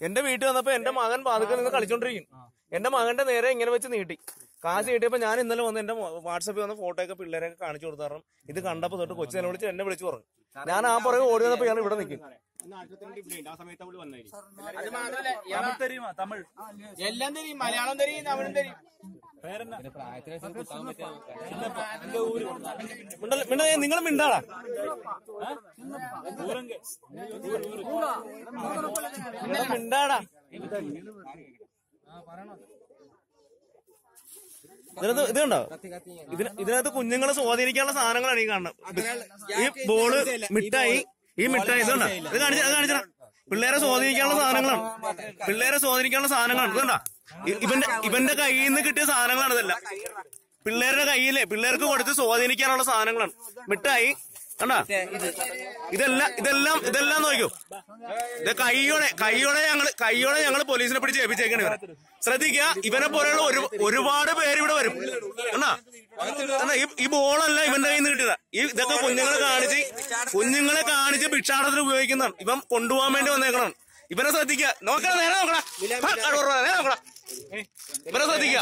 എന്റെ വീട്ടിൽ വന്നപ്പോ എന്റെ മകൻ പാതുക്കൾ നിന്ന് കളിച്ചോണ്ടിരിക്കും. എന്റെ മകന്റെ നേരെ ഇങ്ങനെ വെച്ച് നീട്ടി. കാശ് കിട്ടിയപ്പോ ഞാൻ ഇന്നലെ വന്ന് എന്റെ വാട്സപ്പിൽ വന്ന ഫോട്ടോ ഒക്കെ കാണിച്ചു കൊടുത്താറും ഇത് കണ്ടപ്പോ തൊട്ട് കൊച്ചിനെ വിളിച്ച് എന്നെ വിളിച്ചു പറഞ്ഞു. ഞാൻ ആ പുറകെ ഓടി വന്നപ്പോ ഞാൻ ഇവിടെ നിൽക്കും. എല്ലാം മലയാളം നിങ്ങൾ മിണ്ടാടാ മിണ്ടാടാ. ഇതിനകത്ത് ഇത് കണ്ടോ? ഇതിന് ഇതിനകത്ത് കുഞ്ഞുങ്ങളെ സ്വാധീനിക്കാനുള്ള സാധനങ്ങളാണ് ഈ കാണുന്നത്. ഈ ബോൾ മിഠായി ഈ മിഠായി ഇതുണ്ടോ ഇത് കാണിച്ച അത് കാണിച്ചാ പിള്ളേരെ സ്വാധീനിക്കാനുള്ള സാധനങ്ങളാണ്. പിള്ളേരെ സ്വാധീനിക്കാനുള്ള സാധനങ്ങളാണ്. ഇതുണ്ടോ ഇവന്റെ ഇവന്റെ കയ്യിൽ നിന്ന് കിട്ടിയ സാധനങ്ങളാണ് ഇതെല്ലാം. പിള്ളേരുടെ കയ്യിലെ പിള്ളേർക്ക് കൊടുത്ത് സ്വാധീനിക്കാനുള്ള സാധനങ്ങളാണ്. മിഠായി കണ്ടാ? ഇതെല്ലാം ഇതെല്ലാം ഇതെല്ലാം നോക്കൂ ഇത് കൈയോടെ കൈയോടെ ഞങ്ങൾ കൈയോടെ ഞങ്ങൾ പോലീസിനെ പിടിച്ച് ഏൽപ്പിച്ചേക്കണ ഇവരെ. ശ്രദ്ധിക്കുക ഇവനെ പോലെയുള്ള ഒരു ഒരുപാട് പേര് ഇവിടെ വരും. കണ്ടാ? ഈ ബോളല്ല ഇവന്റെ കയ്യിൽ നിന്ന് കിട്ടിയതാ. ഈ ഇതൊക്കെ കുഞ്ഞുങ്ങളെ കാണിച്ച് കുഞ്ഞുങ്ങളെ കാണിച്ച് ഭിക്ഷാടനത്തിന് ഉപയോഗിക്കുന്നതാണ്. ഇവൻ കൊണ്ടുപോകാൻ വേണ്ടി വന്നേക്കണം ഇവനെ ശ്രദ്ധിക്കുക നോക്കണ നേരെ നോക്കടാ. നോക്കണ ഇവരെ നേരെ നോക്കടാ. ഇവനെ ശ്രദ്ധിക്കുക